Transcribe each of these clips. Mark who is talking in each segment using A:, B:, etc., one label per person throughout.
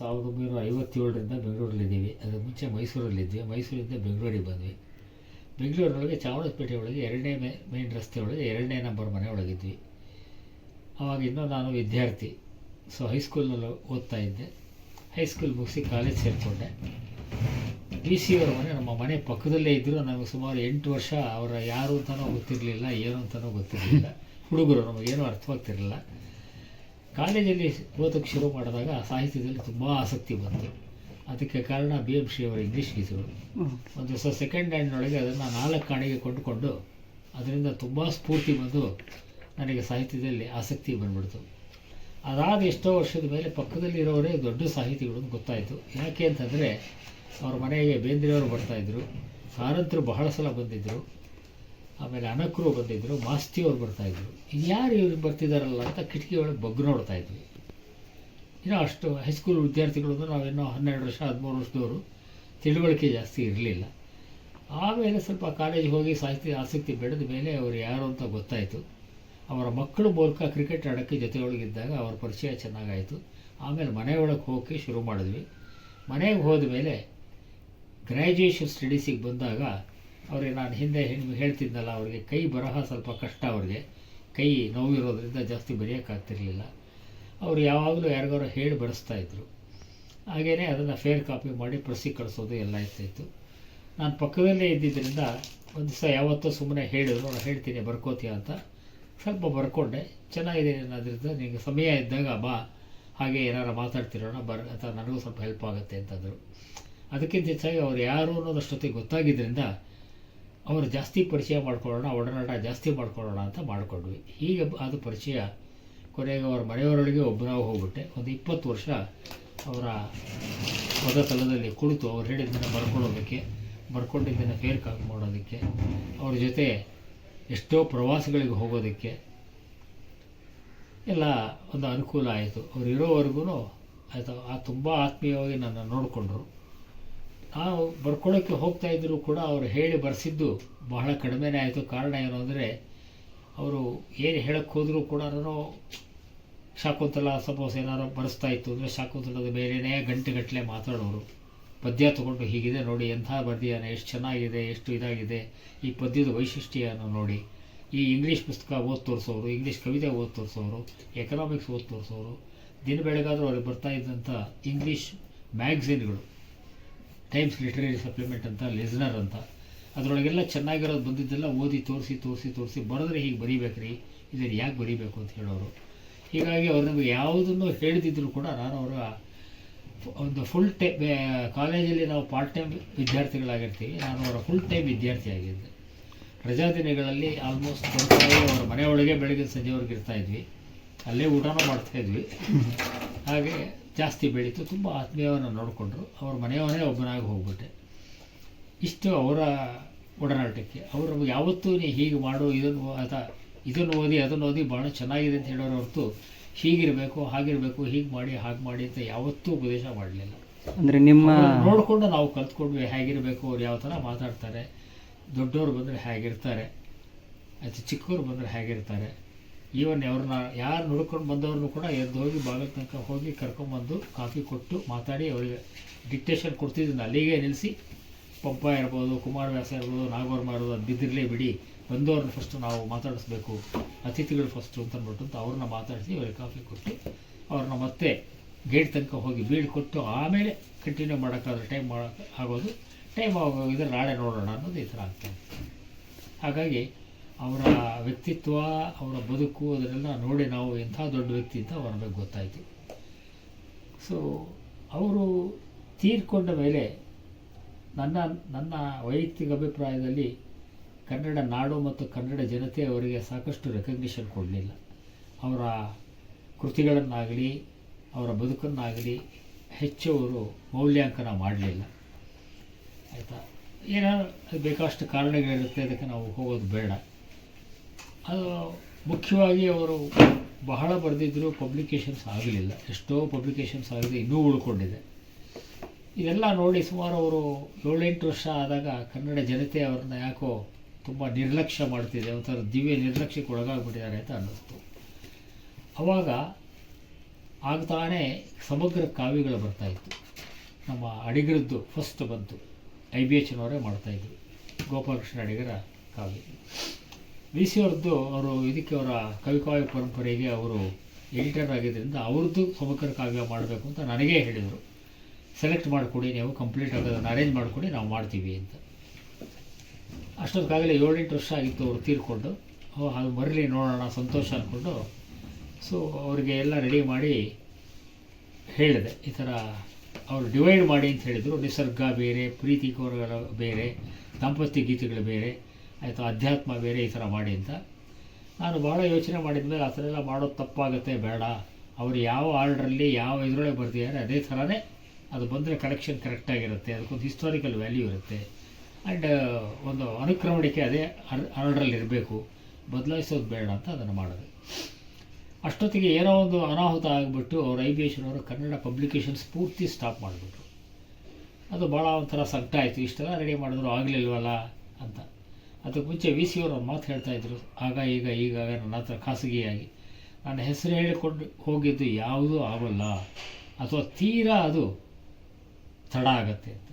A: ಸಾವಿರದ ಒಂಬೈನೂರ ಐವತ್ತೇಳರಿಂದ ಬೆಂಗಳೂರಲ್ಲಿದ್ದೀವಿ. ಅದರ ಮುಂಚೆ ಮೈಸೂರಲ್ಲಿದ್ವಿ. ಮೈಸೂರಿಂದ ಬೆಂಗಳೂರಿಗೆ ಬಂದ್ವಿ. ಬೆಂಗಳೂರಿನೊಳಗೆ ಚಾಮರಾಜಪೇಟೆ ಒಳಗೆ ಎರಡನೇ ಮೇ ಮೇನ್ ರಸ್ತೆ ಒಳಗೆ ಎರಡನೇ ನಂಬರ್ ಮನೆ ಒಳಗಿದ್ವಿ. ಆವಾಗ ಇನ್ನೂ ನಾನು ವಿದ್ಯಾರ್ಥಿ. ಸೊ ಹೈಸ್ಕೂಲ್ನಲ್ಲಿ ಓದ್ತಾ ಇದ್ದೆ. ಹೈಸ್ಕೂಲ್ ಮುಗಿಸಿ ಕಾಲೇಜ್ ಸೇರಿಕೊಂಡೆ. ಡಿ ಸಿ ಅವರ ಮನೆ ನಮ್ಮ ಮನೆ ಪಕ್ಕದಲ್ಲೇ ಇದ್ದರು ನಮಗೆ ಸುಮಾರು ಎಂಟು ವರ್ಷ ಅವರ ಯಾರು ಅಂತಲೂ ಗೊತ್ತಿರಲಿಲ್ಲ, ಏನು ಅಂತಲೂ ಗೊತ್ತಿರಲಿಲ್ಲ. ಹುಡುಗರು ನಮಗೇನು ಅರ್ಥವಾಗ್ತಿರಲಿಲ್ಲ. ಕಾಲೇಜಲ್ಲಿ ಓದೋಕ್ಕೆ ಶುರು ಮಾಡಿದಾಗ ಸಾಹಿತ್ಯದಲ್ಲಿ ತುಂಬ ಆಸಕ್ತಿ ಬಂತು. ಅದಕ್ಕೆ ಕಾರಣ ಬಿ ಎಂ ಶ್ರೀ ಅವರ ಇಂಗ್ಲೀಷ್ ಗೀತೆಗಳು ಒಂದು ದಿವಸ ಸೆಕೆಂಡ್ ಹ್ಯಾಂಡ್ನೊಳಗೆ ಅದನ್ನು ನಾಲ್ಕು ಕಾಣಿಗೆ ಕೊಂಡುಕೊಂಡು ಅದರಿಂದ ತುಂಬ ಸ್ಫೂರ್ತಿ ಬಂದು ನನಗೆ ಸಾಹಿತ್ಯದಲ್ಲಿ ಆಸಕ್ತಿ ಬಂದ್ಬಿಡ್ತು. ಅದಾದ ಎಷ್ಟೋ ವರ್ಷದ ಮೇಲೆ ಪಕ್ಕದಲ್ಲಿರೋರೇ ದೊಡ್ಡ ಸಾಹಿತಿಗಳು ಅಂತ ಗೊತ್ತಾಯಿತು. ಯಾಕೆ ಅಂತಂದರೆ ಅವ್ರ ಮನೆಗೆ ಬೇಂದ್ರೆಯವರು ಬರ್ತಾಯಿದ್ರು ಕಾರಂತರು ಬಹಳ ಸಲ ಬಂದಿದ್ದರು ಆಮೇಲೆ ಅನಕರು ಬಂದಿದ್ದರು ಮಾಸ್ತಿಯವರು ಬರ್ತಾಯಿದ್ರು ಯಾರು ಇವರು ಬರ್ತಿದ್ದಾರಲ್ಲ ಅಂತ ಕಿಟಕಿ ಒಳಗೆ ಬಗ್ಗು ನೋಡ್ತಾಯಿದ್ವಿ ಇನ್ನೂ ಅಷ್ಟು ಹೈಸ್ಕೂಲ್ ವಿದ್ಯಾರ್ಥಿಗಳು ಅಂದ್ರೆ ನಾವೇನೋ ಹನ್ನೆರಡು ವರ್ಷ, ಹದಿಮೂರು ವರ್ಷದವರು ತಿಳುವಳಿಕೆ ಜಾಸ್ತಿ ಇರಲಿಲ್ಲ. ಆಮೇಲೆ ಸ್ವಲ್ಪ ಕಾಲೇಜ್ ಹೋಗಿ ಸಾಹಿತ್ಯ, ಆಸಕ್ತಿ ಬೆಳೆದ ಮೇಲೆ ಅವರು ಯಾರು ಅಂತ ಗೊತ್ತಾಯಿತು. ಅವರ ಮಕ್ಕಳು ಮೂಲಕ ಕ್ರಿಕೆಟ್ ಆಡೋಕ್ಕೆ ಜೊತೆಯೊಳಗಿದ್ದಾಗ ಅವ್ರ ಪರಿಚಯ ಚೆನ್ನಾಗಾಯಿತು. ಆಮೇಲೆ ಮನೆಯೊಳಗೆ ಹೋಗಿ ಶುರು ಮಾಡಿದ್ವಿ. ಮನೆಗೆ ಹೋದ ಮೇಲೆ ಗ್ರ್ಯಾಜುಯೇಷನ್ ಸ್ಟಡೀಸಿಗೆ ಬಂದಾಗ ಅವ್ರಿಗೆ ನಾನು ಹಿಂದೆ ನಿಮ್ಗೆ ಹೇಳ್ತಿದ್ನಲ್ಲ, ಅವ್ರಿಗೆ ಕೈ ಬರಹ ಸ್ವಲ್ಪ ಕಷ್ಟ ಅವ್ರಿಗೆ. ಕೈ ನೋವಿರೋದ್ರಿಂದ ಜಾಸ್ತಿ ಬರೆಯೋಕ್ಕಾಗ್ತಿರ್ಲಿಲ್ಲ. ಅವರು ಯಾವಾಗಲೂ ಯಾರಿಗಾರು ಹೇಳಿ ಬರೆಸ್ತಾ ಇದ್ರು. ಹಾಗೆಯೇ ಅದನ್ನು ಫೇರ್ ಕಾಪಿ ಮಾಡಿ ಪ್ರೆಸ್ಸಿಗೆ ಕಳಿಸೋದು ಎಲ್ಲ ಇರ್ತಾಯಿತ್ತು ನಾನು ಪಕ್ಕದಲ್ಲೇ ಇದ್ದಿದ್ದರಿಂದ ಒಂದು ದಿವಸ ಯಾವತ್ತೂ ಸುಮ್ಮನೆ ಹೇಳಿದ್ರು ನಾನು ಹೇಳ್ತೀನಿ ಬರ್ಕೋತೀಯ ಅಂತ. ಸ್ವಲ್ಪ ಬರ್ಕೊಂಡೆ. ಚೆನ್ನಾಗಿದೆ ಅನ್ನೋದ್ರಿಂದ ನಿಮಗೆ ಸಮಯ ಇದ್ದಾಗ ಬಾ. ಹಾಗೆ ಏನಾರು ಮಾತಾಡ್ತಿರೋಣ, ಬರ್, ಅಥವಾ ನನಗೂ ಸ್ವಲ್ಪ ಹೆಲ್ಪ್ ಆಗುತ್ತೆ ಅಂತಂದರು. ಅದಕ್ಕಿಂತ ಹೆಚ್ಚಾಗಿ ಅವ್ರು ಯಾರು ಅನ್ನೋದಷ್ಟೊತ್ತಿಗೆ ಗೊತ್ತಾಗಿದ್ದರಿಂದ ಅವರು ಜಾಸ್ತಿ ಪರಿಚಯ ಮಾಡ್ಕೊಳ್ಳೋಣ, ಒಡನಾಟ ಜಾಸ್ತಿ ಮಾಡ್ಕೊಳ್ಳೋಣ ಅಂತ ಮಾಡಿಕೊಂಡ್ವಿ. ಹೀಗೆ ಅದು ಪರಿಚಯ ಕೊನೆಗೆ ಅವ್ರ ಮನೆಯವರೊಳಗೆ ಒಬ್ಬರಾಗಿ ಹೋಗ್ಬಿಟ್ಟೆ. ಒಂದು ಇಪ್ಪತ್ತು ವರ್ಷ ಅವರ ಪದತಲದಲ್ಲಿ ಕುಳಿತು ಅವ್ರು ಹೇಳಿದ್ದನ್ನು ಬರ್ಕೊಳ್ಳೋದಕ್ಕೆ ಬರ್ಕೊಂಡಿದ್ದನ್ನು ಫೇರ್ ಕಾಪಿ ಮಾಡೋದಕ್ಕೆ, ಅವ್ರ ಜೊತೆ ಎಷ್ಟೋ ಪ್ರವಾಸಗಳಿಗೆ ಹೋಗೋದಕ್ಕೆ ಎಲ್ಲ ಒಂದು ಅನುಕೂಲ ಆಯಿತು. ಅವ್ರು ಇರೋವರೆಗೂ ಆಯಿತು. ಆ ತುಂಬ ಆತ್ಮೀಯವಾಗಿ ನನ್ನ ನೋಡಿಕೊಂಡ್ರು. ನಾವು ಬರ್ಕೊಳ್ಳೋಕ್ಕೆ ಹೋಗ್ತಾ ಇದ್ದರೂ ಕೂಡ ಅವರು ಹೇಳಿ ಬರೆಸಿದ್ದು ಬಹಳ ಕಡಿಮೆನೇ ಆಯಿತು. ಕಾರಣ ಏನು ಅಂದರೆ, ಅವರು ಏನು ಹೇಳಕ್ಕೆ ಹೋದರೂ ಕೂಡ ಶಾಕುಂತಲ ಸಪೋಸ್ ಏನಾರು ಬರೆಸ್ತಾ ಇತ್ತು ಅಂದರೆ ಶಾಕುಂತಲದ ಬೇರೆಯೇ ಗಂಟೆಗಟ್ಟಲೆ ಮಾತಾಡೋರು. ಪದ್ಯ ತೊಗೊಂಡು ಹೀಗಿದೆ ನೋಡಿ, ಎಂಥ ಬರ್ದಿಯಾನೆ ಎಷ್ಟು ಚೆನ್ನಾಗಿದೆ, ಎಷ್ಟು ಇದಾಗಿದೆ, ಈ ಪದ್ಯದ ವೈಶಿಷ್ಟ್ಯನ ನೋಡಿ. ಈ ಇಂಗ್ಲೀಷ್ ಪುಸ್ತಕ ಓದಿ ತೋರಿಸೋರು, ಇಂಗ್ಲೀಷ್ ಕವಿತೆ ಓದಿ ತೋರಿಸೋರು ಎಕನಾಮಿಕ್ಸ್ ಓದಿ ತೋರಿಸೋರು, ದಿನ ಬೆಳಗಾದರೂ ಅವ್ರಿಗೆ ಬರ್ತಾ ಇದ್ದಂಥ ಇಂಗ್ಲೀಷ್ ಮ್ಯಾಗ್ಝಿನ್ಗಳು. ಟೈಮ್ಸ್ ಲಿಟರರಿ ಸಪ್ಲಿಮೆಂಟ್ ಅಂತ ಲಿಸ್ನರ್ ಅಂತ. ಅದರೊಳಗೆಲ್ಲ ಚೆನ್ನಾಗಿರೋದು ಬಂದಿದ್ದೆಲ್ಲ ಓದಿ, ತೋರಿಸಿ ತೋರಿಸಿ ತೋರಿಸಿ ಬರೆದ್ರೆ ಹೀಗೆ ಬರೀಬೇಕ್ರಿ. ಇದನ್ನು ಯಾಕೆ ಬರೀಬೇಕು ಅಂತ ಹೇಳೋರು. ಹೀಗಾಗಿ ಅವ್ರು ನಮಗೆ ಯಾವುದನ್ನು ಹೇಳಿದಿದ್ರು ಕೂಡ ನಾನು ಅವರ ಒಂದು ಫುಲ್ ಟೈಮ್ ಕಾಲೇಜಲ್ಲಿ ನಾವು ಪಾರ್ಟ್ ಟೈಮ್ ವಿದ್ಯಾರ್ಥಿಗಳಾಗಿರ್ತೀವಿ. ನಾನು ಅವರ ಫುಲ್ ಟೈಮ್ ವಿದ್ಯಾರ್ಥಿ ಆಗಿದ್ದೆ. ರಜಾ ದಿನಗಳಲ್ಲಿ ಆಲ್ಮೋಸ್ಟ್ ಬರ್ತಾರೆ ಅವರ ಮನೆಯೊಳಗೆ ಬೆಳಗ್ಗೆ ಸಂಜೆವರೆಗೆ ಇರ್ತಾ ಇದ್ವಿ. ಅಲ್ಲೇ ಊಟನೂ ಮಾಡ್ತಾಯಿದ್ವಿ ಹಾಗೆ ಜಾಸ್ತಿ ಬೆಳೀತು ತುಂಬ ಆತ್ಮೀಯವನ್ನು ನೋಡಿಕೊಂಡ್ರು. ಅವ್ರ ಮನೆಯವನೇ ಒಬ್ಬನಾಗಿ ಹೋಗ್ಬಿಟ್ಟೆ. ಇಷ್ಟು ಅವರ ಒಡನಾಟಕ್ಕೆ. ಅವರು ನಮಗೆ ಯಾವತ್ತೂ ನೀ ಹೀಗೆ ಮಾಡು ಇದನ್ನು ಅದ ಇದನ್ನು ಓದಿ ಅದನ್ನು ಓದಿ ಭಾಳ ಚೆನ್ನಾಗಿದೆ ಅಂತ ಹೇಳೋರು ಹೊರತು ಹೀಗಿರಬೇಕು ಹಾಗಿರಬೇಕು ಹೀಗೆ ಮಾಡಿ ಹಾಗೆ ಮಾಡಿ ಅಂತ ಯಾವತ್ತೂ ಉಪದೇಶ ಮಾಡಲಿಲ್ಲ.
B: ಅಂದರೆ ನಿಮ್ಮ
A: ನೋಡಿಕೊಂಡು ನಾವು ಕಲ್ತ್ಕೊಂಡ್ವಿ ಹೇಗಿರಬೇಕು ಅವ್ರು ಯಾವ ಥರ ಮಾತಾಡ್ತಾರೆ. ದೊಡ್ಡವರು ಬಂದರೆ ಹೇಗಿರ್ತಾರೆ. ಅಥವಾ ಚಿಕ್ಕವರು ಬಂದರೆ ಹೇಗಿರ್ತಾರೆ. ಈವನ್ ಅವ್ರನ್ನ ಯಾರು ನೋಡ್ಕೊಂಡು ಬಂದವ್ರನ್ನೂ ಕೂಡ ಎದ್ದು ಹೋಗಿ ಬಾಗಿಲ ತನಕ ಹೋಗಿ ಕರ್ಕೊಂಬಂದು ಕಾಫಿ ಕೊಟ್ಟು ಮಾತಾಡಿ ಅವರಿಗೆ ಡಿಕ್ಟೇಷನ್ ಕೊಡ್ತಿದ್ದೀನಿ ಅಲ್ಲಿಗೆ ನಿಲ್ಲಿಸಿ ಪಂಪ ಇರ್ಬೋದು ಕುಮಾರವ್ಯಾಸ ಇರ್ಬೋದು, ನಾಗವರ್ಮ ಇರ್ಬೋದು, ಅದು ಬಿದ್ದಿರಲೇ ಬಿಡಿ. ಬಂದವ್ರನ್ನ ಫಸ್ಟು ನಾವು ಮಾತಾಡಿಸ್ಬೇಕು. ಅತಿಥಿಗಳು ಫಸ್ಟು ಅಂತ ಅಂದ್ಬಿಟ್ಟು ಅಂತ ಅವ್ರನ್ನ ಮಾತಾಡಿಸಿ ಅವ್ರಿಗೆ ಕಾಫಿ ಕೊಟ್ಟು ಅವ್ರನ್ನ ಮತ್ತೆ ಗೇಟ್ ತನಕ ಹೋಗಿ ಬೀಳ್ಕೊಟ್ಟು ಆಮೇಲೆ ಕಂಟಿನ್ಯೂ ಮಾಡೋಕ್ಕಾದ್ರೆ ಟೈಮ್ ಮಾಡೋಕ್ಕೆ ಆಗೋದು ಟೈಮ್ ಆಗೋಗಿದ್ರೆ ನಾಳೆ ನೋಡೋಣ ಅನ್ನೋದು ಈ ಥರ ಆಗ್ತದೆ ಹಾಗಾಗಿ ಅವರ ವ್ಯಕ್ತಿತ್ವ, ಅವರ ಬದುಕು, ಅದನ್ನೆಲ್ಲ ನೋಡಿ ನಾವು ಎಂಥ ದೊಡ್ಡ ವ್ಯಕ್ತಿ ಅಂತ ಅವರ ಬಗ್ಗೆ ಗೊತ್ತಾಯಿತು. ಸೊ ಅವರು ತೀರ್ಕೊಂಡ ಮೇಲೆ ನನ್ನ ನನ್ನ ವೈಯಕ್ತಿಕ ಅಭಿಪ್ರಾಯದಲ್ಲಿ ಕನ್ನಡ ನಾಡು ಮತ್ತು ಕನ್ನಡ ಜನತೆ ಅವರಿಗೆ ಸಾಕಷ್ಟು ರೆಕಗ್ನಿಷನ್ ಕೊಡಲಿಲ್ಲ. ಅವರ ಕೃತಿಗಳನ್ನಾಗಲಿ, ಅವರ ಬದುಕನ್ನಾಗಲಿ ಹೆಚ್ಚು ಅವರು ಮೌಲ್ಯಾಂಕನ ಮಾಡಲಿಲ್ಲ. ಆಯಿತಾ? ಏನೋ ಬೇಕಷ್ಟು ಕಾರಣಗಳಿರುತ್ತೆ, ಅದಕ್ಕೆ ನಾವು ಹೋಗೋದು ಬೇಡ. ಅದು ಮುಖ್ಯವಾಗಿ ಅವರು ಬಹಳ ಬರೆದಿದ್ದರೂ ಪಬ್ಲಿಕೇಷನ್ಸ್ ಆಗಲಿಲ್ಲ. ಎಷ್ಟೋ ಪಬ್ಲಿಕೇಷನ್ಸ್ ಆಗಿದೆ, ಇನ್ನೂ ಉಳ್ಕೊಂಡಿದೆ. ಇದೆಲ್ಲ ನೋಡಿ ಸುಮಾರು ಅವರು ಏಳೆಂಟು ವರ್ಷ ಆದಾಗ ಕನ್ನಡ ಜನತೆ ಅವ್ರನ್ನ ಯಾಕೋ ತುಂಬ ನಿರ್ಲಕ್ಷ್ಯ ಮಾಡ್ತಿದೆ, ಒಂಥರ ದಿವ್ಯ ನಿರ್ಲಕ್ಷ್ಯಕ್ಕೆ ಒಳಗಾಗ್ಬಿಟ್ಟಿದ್ದಾರೆ ಅಂತ ಅನ್ನಿಸ್ತು. ಅವಾಗ ಆಗ್ತಾನೆ ಸಮಗ್ರ ಕಾವ್ಯಗಳು ಬರ್ತಾಯಿತ್ತು ನಮ್ಮ ಅಡಿಗರದ್ದು ಫಸ್ಟ್ ಬಂತು. ಐ ಬಿ ಎಚ್ನವರೇ ಮಾಡ್ತಾಯಿದ್ರು ಗೋಪಾಲಕೃಷ್ಣ ಅಡಿಗರ ಕಾವ್ಯ. ವಿ ಸಿ ಅವ್ರದ್ದು ಅವರು ಇದಕ್ಕೆ ಅವರ ಕವಿಕಾವ್ಯ ಪರಂಪರೆಗೆ ಅವರು ಎಡಿಟರ್ ಆಗಿದ್ದರಿಂದ ಅವ್ರದ್ದು ಸಮಗ್ರ ಕಾವ್ಯ ಮಾಡಬೇಕು ಅಂತ ನನಗೇ ಹೇಳಿದರು. ಸೆಲೆಕ್ಟ್ ಮಾಡಿಕೊಡಿ, ನೀವು ಕಂಪ್ಲೀಟ್ ಆಗೋದನ್ನು ಅರೇಂಜ್ ಮಾಡಿಕೊಡಿ, ನಾವು ಮಾಡ್ತೀವಿ ಅಂತ. ಅಷ್ಟೊತ್ತಾಗಲೇ ಏಳೆಂಟು ವರ್ಷ ಆಗಿತ್ತು ಅವರು ತೀರ್ಕೊಂಡು. ಅದು ಬರಲಿ ನೋಡೋಣ, ಸಂತೋಷ ಅಂದ್ಕೊಂಡು ಸೊ ಅವರಿಗೆ ಎಲ್ಲ ರೆಡಿ ಮಾಡಿ ಹೇಳಿದೆ. ಈ ಥರ ಅವರು ಡಿವೈಡ್ ಮಾಡಿ ಅಂತ ಹೇಳಿದರು. ನಿಸರ್ಗ ಬೇರೆ, ಪ್ರೀತಿ ಕೋರಗಳ ಬೇರೆ, ದಾಂಪತ್ಯ ಗೀತೆಗಳು ಬೇರೆ. ಆಯಿತು, ಅಧ್ಯಾತ್ಮ ಬೇರೆ ಈ ಥರ ಮಾಡಿ ಅಂತ. ನಾನು ಭಾಳ ಯೋಚನೆ ಮಾಡಿದ ಮೇಲೆ ಆ ಥರ ಎಲ್ಲ ಮಾಡೋದು ತಪ್ಪಾಗುತ್ತೆ, ಬೇಡ. ಅವರು ಯಾವ ಆರ್ಡ್ರಲ್ಲಿ, ಯಾವ ಇದರೊಳಗೆ ಬರ್ತಿದ್ದಾರೆ ಅದೇ ಥರನೇ ಅದು ಬಂದರೆ ಕಲೆಕ್ಷನ್ ಕರೆಕ್ಟಾಗಿರುತ್ತೆ ಅದಕ್ಕೊಂದು ಹಿಸ್ಟಾರಿಕಲ್ ವ್ಯಾಲ್ಯೂ ಇರುತ್ತೆ. ಆ್ಯಂಡ್ ಒಂದು ಅನುಕ್ರಮಣಿಕೆ ಅದೇ ಆರ್ಡ್ರಲ್ಲಿ ಇರಬೇಕು. ಬದಲಾಯಿಸೋದು ಬೇಡ ಅಂತ ಅದನ್ನು ಮಾಡಿದೆ. ಅಷ್ಟೊತ್ತಿಗೆ ಏನೋ ಒಂದು ಅನಾಹುತ ಆಗಿಬಿಟ್ಟು ಅವ್ರು ಐ ಬಿ ಅವರು ಕನ್ನಡ ಪಬ್ಲಿಕೇಶನ್ಸ್ ಪೂರ್ತಿ ಸ್ಟಾಪ್ ಮಾಡಿಬಿಟ್ರು. ಅದು ಭಾಳ ಒಂಥರ ಸಂಕಟ ಆಯಿತು. ಇಷ್ಟೆಲ್ಲ ರೆಡಿ ಮಾಡಿದ್ರು ಆಗಲಿಲ್ವಲ್ಲ ಅಂತ. ಅದಕ್ಕೆ ಮುಂಚೆ ವಿ ಸಿ ಅವರು ಹೇಳ್ತಾ ಮಾತು ಹೇಳ್ತಾಯಿದ್ರು ಆಗ ಈಗ ಈಗ ನನ್ನ ಹತ್ರ ಖಾಸಗಿಯಾಗಿ. ನನ್ನ ಹೆಸರು ಹೇಳಿಕೊಂಡು ಹೋಗಿದ್ದು ಯಾವುದೂ ಆಗೋಲ್ಲ. ಅಥವಾ ತೀರಾ ಅದು ತಡ ಆಗತ್ತೆ ಅಂತ.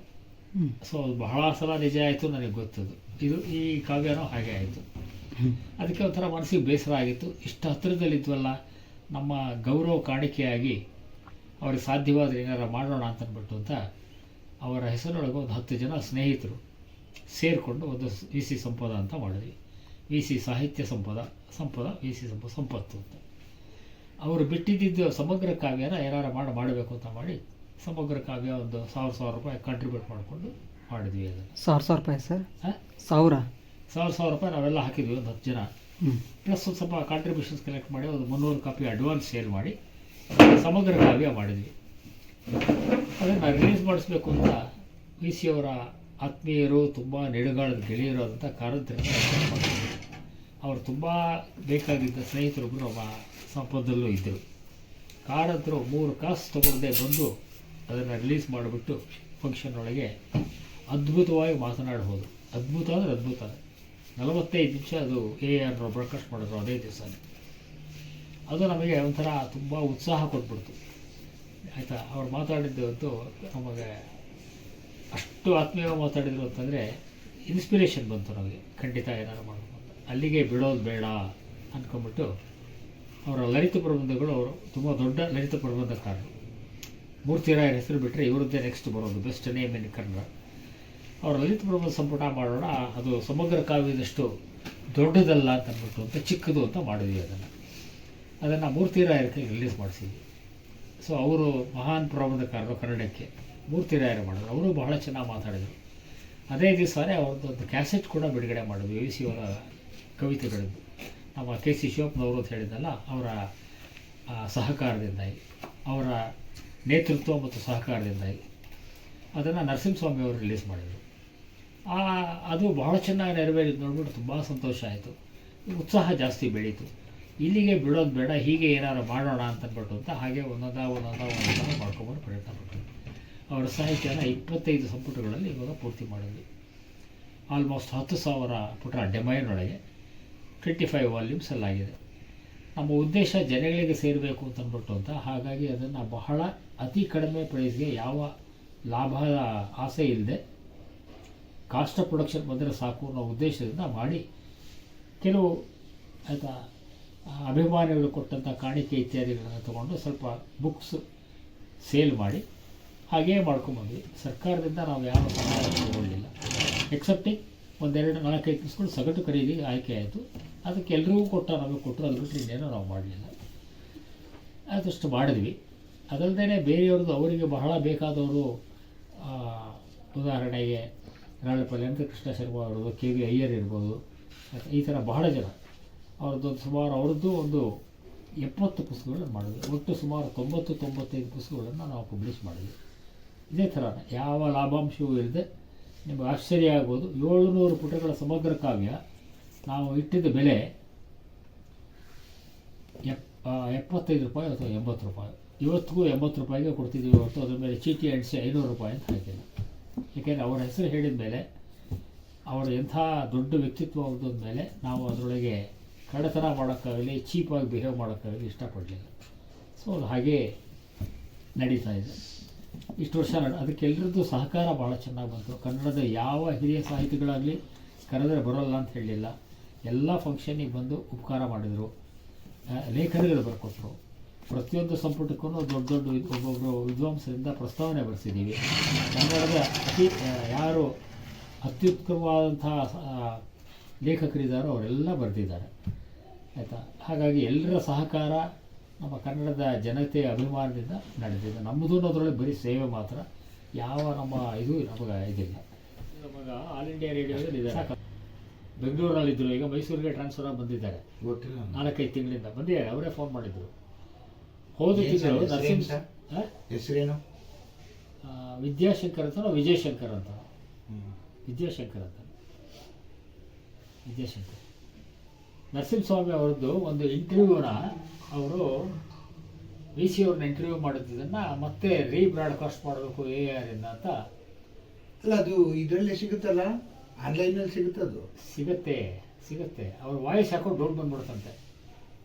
A: ಸೊ ಅದು ಬಹಳ ಸಲ ನಿಜ ಆಯಿತು ನನಗೆ ಗೊತ್ತದು. ಇದು ಈ ಕಾವ್ಯನೂ ಹಾಗೆ ಆಯಿತು. ಅದಕ್ಕೆ ಒಂಥರ ಮನಸ್ಸಿಗೆ ಬೇಸರ ಆಗಿತ್ತು. ಇಷ್ಟು ಹತ್ತಿರದಲ್ಲಿದ್ವಲ್ಲ ನಮ್ಮ ಗೌರವ ಕಾಣಿಕೆಯಾಗಿ ಅವ್ರಿಗೆ ಸಾಧ್ಯವಾದರೆ ಏನಾರು ಮಾಡೋಣ ಅಂತನ್ಬಿಟ್ಟು ಅಂತ ಅವರ ಹೆಸರೊಳಗೆ ಒಂದು ಹತ್ತು ಜನ ಸ್ನೇಹಿತರು ಸೇರಿಕೊಂಡು ಒಂದು ವಿ ಸಿ ಸಂಪದ ಅಂತ ಮಾಡಿದ್ವಿ. ವಿ ಸಿ ಸಾಹಿತ್ಯ ಸಂಪದ ಸಂಪದ ವಿ ಸಿ ಸಂಪ ಸಂಪತ್ತು ಅಂತ. ಅವರು ಬಿಟ್ಟಿದ್ದು ಸಮಗ್ರ ಕಾವ್ಯನ ಏನಾರು ಮಾಡಿ ಮಾಡಬೇಕು ಅಂತ ಮಾಡಿ ಸಮಗ್ರ ಕಾವ್ಯ ಒಂದು ಸಾವಿರ ಸಾವಿರ ರೂಪಾಯಿ ಕಾಂಟ್ರಿಬ್ಯೂಟ್ ಮಾಡಿಕೊಂಡು ಮಾಡಿದ್ವಿ ಅದನ್ನು.
B: ಸಾವಿರ ಸಾವಿರ ರೂಪಾಯಿ ಸರ್?
A: ಹಾಂ?
B: ಸಾವಿರ?
A: ಸಾವಿರ ಸಾವಿರ ರೂಪಾಯಿ ನಾವೆಲ್ಲ ಹಾಕಿದ್ವಿ ಒಂದು ಹತ್ತು ಜನ. ಪ್ಲಸ್ ಒಂದು ಸ್ವಲ್ಪ ಕಾಂಟ್ರಿಬ್ಯೂಷನ್ಸ್ ಕಲೆಕ್ಟ್ ಮಾಡಿ ಒಂದು ಮುನ್ನೂರು ಕಾಪಿ ಅಡ್ವಾನ್ಸ್ ಸೇಲ್ ಮಾಡಿ ಸಮಗ್ರ ಕಾವ್ಯ ಮಾಡಿದ್ವಿ. ಅದನ್ನು ರಿಲೀಸ್ ಮಾಡಿಸ್ಬೇಕು ಅಂತ ವಿ ಸಿ ಅವರ ಆತ್ಮೀಯರು ತುಂಬ ನೆಡುಗಾಳದ ಗೆಳೆಯರು ಅಂತ ಕಾರಣದಿಂದ ಅವರು ತುಂಬ ಬೇಕಾಗಿದ್ದ ಸ್ನೇಹಿತರೊಬ್ಬರು ನಮ್ಮ ಸಂಪದಲ್ಲೂ ಇದ್ದರು. ಕಾರಂತರು ಮೂರು ಕಾಸು ತೊಗೊಂಡೇ ಬಂದು ಅದನ್ನು ರಿಲೀಸ್ ಮಾಡಿಬಿಟ್ಟು ಫಂಕ್ಷನ್ ಒಳಗೆ ಅದ್ಭುತವಾಗಿ ಮಾತನಾಡಬಹುದು. ಅದ್ಭುತ ಅಂದರೆ ಅದ್ಭುತ. ನಲವತ್ತೈದು ನಿಮಿಷ ಅದು ಎ ಆರ್ ಬ್ರಾಡ್ಕಾಸ್ಟ್ ಮಾಡಿದ್ರು ಅದೇ ದಿವಸ ಅದು ನಮಗೆ ಒಂಥರ ತುಂಬ ಉತ್ಸಾಹ ಕೊಟ್ಬಿಡ್ತು. ಆಯಿತಾ? ಅವ್ರು ಮಾತಾಡಿದ್ದು ನಮಗೆ ಅಷ್ಟು ಆತ್ಮೀಯವಾಗಿ ಮಾತಾಡಿದ್ರು ಅಂತಂದರೆ ಇನ್ಸ್ಪಿರೇಷನ್ ಬಂತು ನಮಗೆ. ಖಂಡಿತ ಏನಾರು ಮಾಡಬೇಕು ಅಂತ. ಅಲ್ಲಿಗೆ ಬಿಡೋದು ಬೇಡ ಅಂದ್ಕೊಂಬಿಟ್ಟು ಅವರ ಲಲಿತ ಪ್ರಬಂಧಗಳು ಅವರು ತುಂಬ ದೊಡ್ಡ ಲಲಿತ ಪ್ರಬಂಧಕಾರರು ಮೂರ್ತಿರಾಯರ ಹೆಸರು ಬಿಟ್ಟರೆ ಇವರದ್ದೇ ನೆಕ್ಸ್ಟ್ ಬರೋದು ಬೆಸ್ಟ್ ನೇಮ್ ಇನ್ ಕನ್ನಡ. ಅವರ ಲಲಿತ ಪ್ರಬಂಧ ಸಂಪುಟ ಮಾಡೋಣ, ಅದು ಸಮಗ್ರ ಕಾವ್ಯದಷ್ಟು ದೊಡ್ಡದಲ್ಲ ಅಂತ ಅಂದ್ಬಿಟ್ಟು ಅಂತ ಚಿಕ್ಕದು ಅಂತ ಮಾಡಿದ್ವಿ ಅದನ್ನು. ಅದನ್ನು ಮೂರ್ತಿರಾಯರ ಕೈ ರಿಲೀಸ್ ಮಾಡಿಸಿದ್ವಿ. ಸೊ ಅವರು ಮಹಾನ್ ಪ್ರಬಂಧಕಾರರು ಕನ್ನಡಕ್ಕೆ. ಮೂರ್ತಿರಾಯರು ಮಾಡಿದ್ರು. ಅವರು ಬಹಳ ಚೆನ್ನಾಗಿ ಮಾತಾಡಿದರು. ಅದೇ ದಿವಸವೇ ಅವ್ರದ್ದು ಒಂದು ಕ್ಯಾಸೆಟ್ ಕೂಡ ಬಿಡುಗಡೆ ಮಾಡಿದ್ವಿ ವಿ ಸಿ ಅವರ ಕವಿತೆಗಳದ್ದು. ನಮ್ಮ ಕೆ ಸಿ ಶಿವಪ್ಪನವರು ಅಂತ ಹೇಳಿದ್ದಲ್ಲ, ಅವರ ಸಹಕಾರದಿಂದಾಗಿ, ಅವರ ನೇತೃತ್ವ ಮತ್ತು ಸಹಕಾರದಿಂದಾಗಿ ಅದನ್ನು ನರಸಿಂಹಸ್ವಾಮಿ ಅವರು ರಿಲೀಸ್ ಮಾಡಿದರು. ಆ, ಅದು ಬಹಳ ಚೆನ್ನಾಗಿ ನೆರವೇರಿದ್ದು ನೋಡ್ಬಿಟ್ಟು ತುಂಬ ಸಂತೋಷ ಆಯಿತು. ಉತ್ಸಾಹ ಜಾಸ್ತಿ ಬೆಳೀತು. ಇಲ್ಲಿಗೆ ಬಿಡೋದು ಬೇಡ, ಹೀಗೆ ಏನಾರು ಮಾಡೋಣ ಅಂತ ಅಂದ್ಬಿಟ್ಟು ಅಂತ ಹಾಗೆ ಒಂದೊಂದ ಒಂದೊಂದ ಒಂದೊಂದ ಮಾಡ್ಕೊಂಬಂದು ಪ್ರಯತ್ನ ಪಟ್ಟರು ಅವರ ಸಾಹಿತ್ಯನ ಇಪ್ಪತ್ತೈದು ಸಂಪುಟಗಳಲ್ಲಿ ಇವಾಗ ಪೂರ್ತಿ ಮಾಡಿದ್ವಿ. ಆಲ್ಮೋಸ್ಟ್ ಹತ್ತು ಸಾವಿರ ಪುಟ ಡೆಮೈನೊಳಗೆ ಟ್ವೆಂಟಿ ಫೈವ್ ವಾಲ್ಯೂಮ್ಸ್ ಎಲ್ಲಾಗಿದೆ ನಮ್ಮ ಉದ್ದೇಶ ಜನಗಳಿಗೆ ಸೇರಬೇಕು ಅಂತ ಅಂತ, ಹಾಗಾಗಿ ಅದನ್ನು ಬಹಳ ಅತಿ ಕಡಿಮೆ ಪ್ರೈಸ್ಗೆ ಯಾವ ಲಾಭದ ಆಸೆ ಇಲ್ಲದೆ ಕಾಸ್ಟ್ ಆಫ್ ಪ್ರೊಡಕ್ಷನ್ ಬಂದರೆ ಸಾಕು ಅನ್ನೋ ಉದ್ದೇಶದಿಂದ ಮಾಡಿ ಕೆಲವು ಆಯಿತಾ, ಅಭಿಮಾನಿಗಳು ಕೊಟ್ಟಂಥ ಕಾಣಿಕೆ ಇತ್ಯಾದಿಗಳನ್ನು ತಗೊಂಡು ಸ್ವಲ್ಪ ಬುಕ್ಸ್ ಸೇಲ್ ಮಾಡಿ ಹಾಗೇ ಮಾಡ್ಕೊಂಬಂದ್ವಿ. ಸರ್ಕಾರದಿಂದ ನಾವು ಯಾವ ಸಹಾಯ ತಗೊಳ್ಳಿಲ್ಲ. ಎಕ್ಸೆಪ್ಟಿಂಗ್ ಒಂದೆರಡು ನಾಲ್ಕೈದು ದಿವಸಗಳು ಸಗಟು ಖರೀದಿ ಆಯ್ಕೆ ಆಯಿತು. ಅದಕ್ಕೆ ಎಲ್ರಿಗೂ ಕೊಟ್ಟ ನಮಗೆ ಕೊಟ್ಟರು ಅದು ಬಿಟ್ಟರೆ ಇನ್ನೇನೋ ನಾವು ಮಾಡಲಿಲ್ಲ. ಅದಷ್ಟು ಮಾಡಿದ್ವಿ. ಅದಲ್ಲದೆ ಬೇರೆಯವ್ರದ್ದು ಅವರಿಗೆ ಬಹಳ ಬೇಕಾದವರು ಉದಾಹರಣೆಗೆ ರಾಳಪಲ್ಲಿ ಅಂತ ಕೃಷ್ಣ ಶರ್ಮಾ ಅವ್ರದ್ದು ಕೆ ವಿ ಅಯ್ಯರ್ ಇರ್ಬೋದು ಈ ಥರ ಬಹಳ ಜನ. ಅವ್ರದ್ದು ಸುಮಾರು, ಅವ್ರದ್ದು ಒಂದು ಎಪ್ಪತ್ತು ಪುಸ್ತಕಗಳನ್ನು ಮಾಡಿದ್ವಿ. ಒಟ್ಟು ಸುಮಾರು ತೊಂಬತ್ತು ತೊಂಬತ್ತೈದು ಪುಸ್ತಕಗಳನ್ನು ನಾವು ಪಬ್ಲಿಷ್ ಮಾಡಿದ್ವಿ. ಇದೇ ಥರ ಯಾವ ಲಾಭಾಂಶವೂ ಇಲ್ಲದೆ ನಿಮಗೆ ಆಶ್ಚರ್ಯ ಆಗ್ಬೋದು. ಏಳುನೂರು ಪುಟಗಳ ಸಮಗ್ರ ಕಾವ್ಯ ನಾವು ಇಟ್ಟಿದ್ದ ಬೆಲೆ ಎಪ್ ಎಪ್ಪತ್ತೈದು ರೂಪಾಯಿ ಅಥವಾ ಎಂಬತ್ತು ರೂಪಾಯಿ. ಇವತ್ತಿಗೂ ಎಂಬತ್ತು ರೂಪಾಯಿಗೆ ಕೊಡ್ತಿದ್ದೀವಿ ಇವತ್ತು ಅದ್ರ ಮೇಲೆ ಚೀಟಿ ಅಂಟಿಸಿ ಐನೂರು ರೂಪಾಯಿ ಅಂತ ಹಾಕಿಲ್ಲ ಏಕೆಂದರೆ ಅವರ ಹೆಸರು ಹೇಳಿದ ಮೇಲೆ, ಅವರು ಎಂಥ ದೊಡ್ಡ ವ್ಯಕ್ತಿತ್ವ ಹೊಂದಿದ ಮೇಲೆ ನಾವು ಅದರೊಳಗೆ ಕಡತನ ಮಾಡೋಕ್ಕಾಗಲಿ, ಚೀಪಾಗಿ ಬಿಹೇವ್ ಮಾಡೋಕ್ಕಾಗಲಿ ಇಷ್ಟಪಡಲಿಲ್ಲ. ಸೊ, ಅದು ಹಾಗೇ ನಡೀತಾ ಇದೆ. ಇಷ್ಟು ವರ್ಷ ಅದಕ್ಕೆ ಎಲ್ಲರದ್ದು ಸಹಕಾರ ಭಾಳ ಚೆನ್ನಾಗಿ ಬಂತು. ಕನ್ನಡದ ಯಾವ ಹಿರಿಯ ಸಾಹಿತಿಗಳಾಗಲಿ ಕರೆದರೆ ಬರೋಲ್ಲ ಅಂತ ಹೇಳಲಿಲ್ಲ ಎಲ್ಲ ಫಂಕ್ಷನಿಗೆ ಬಂದು ಉಪಕಾರ ಮಾಡಿದರು. ಲೇಖನಗಳು ಬರ್ಕೊಟ್ರು. ಪ್ರತಿಯೊಂದು ಸಂಪುಟಕ್ಕೂ ದೊಡ್ಡ ದೊಡ್ಡ ಒಬ್ಬೊಬ್ಬರು ವಿದ್ವಾಂಸರಿಂದ ಪ್ರಸ್ತಾವನೆ ಬರೆಸಿದ್ದೀವಿ ಕನ್ನಡದ ಅತಿ ಯಾರು ಅತ್ಯುತ್ತಮವಾದಂತಹ ಲೇಖಕರಿದ್ದಾರೋ ಅವರೆಲ್ಲ ಬರೆದಿದ್ದಾರೆ. ಆಯಿತಾ? ಹಾಗಾಗಿ ಎಲ್ಲರ ಸಹಕಾರ ನಮ್ಮ ಕನ್ನಡದ ಜನತೆಯ ಅಭಿಮಾನದಿಂದ ನಡೆದಿದೆ. ನಮ್ಮದು ಅನ್ನೋದ್ರೊಳಗೆ ಬರೀ ಸೇವೆ ಮಾತ್ರ. ಯಾವ ನಮ್ಮ ಇದು ನಮಗೆ ಇದಿಲ್ಲ. ನಮಗೆ ಆಲ್ ಇಂಡಿಯಾ ರೇಡಿಯೋದಲ್ಲಿ ಇದ್ದಾರೆ ಬೆಂಗಳೂರಲ್ಲಿದ್ದರು ಈಗ ಮೈಸೂರಿಗೆ ಟ್ರಾನ್ಸ್ಫರ್ ಆಗಿ ಬಂದಿದ್ದಾರೆ.
B: ಗೊತ್ತಿಲ್ಲ
A: ನಾಲ್ಕೈದು ತಿಂಗಳಿಂದ. ಬಂದಿದ್ದಾರೆ ಅವರೇ ಫೋನ್ ಮಾಡಿದ್ರು. ಹೋದ
B: ಏನ್ ಸರ್
A: ತಿಂಗಳು ನರಸಿಂಹ
B: ಸರ್? ಹೆಸರೇನು?
A: ವಿದ್ಯಾಶಂಕರ್ ಅಂತ ವಿಜಯಶಂಕರ್ ಅಂತ. ವಿದ್ಯಾಶಂಕರ್ ಅಂತ. ವಿದ್ಯಾಶಂಕರ್. ನರಸಿಂಹಸ್ವಾಮಿ ಅವರದ್ದು ಒಂದು ಇಂಟರ್ವ್ಯೂನ ಅವರು ವಿ ಸಿ ಅವ್ರನ್ನ ಇಂಟರ್ವ್ಯೂ ಮಾಡಿದ್ದನ್ನು ಮತ್ತೆ ರೀ ಬ್ರಾಡ್ಕಾಸ್ಟ್ ಮಾಡಬೇಕು ಎ ಇಂದ ಅಂತ.
B: ಅಲ್ಲ ಅದು ಇದರಲ್ಲಿ ಸಿಗುತ್ತಲ್ಲ? ಆನ್ಲೈನಲ್ಲಿ ಸಿಗುತ್ತೆ ಅದು.
A: ಸಿಗತ್ತೆ ಸಿಗುತ್ತೆ. ಅವ್ರ ವಾಯ್ಸ್ ಹಾಕೊಂಡು ಡೌಟ್ ಬಂದ್ಬಿಡುತ್ತಂತೆ.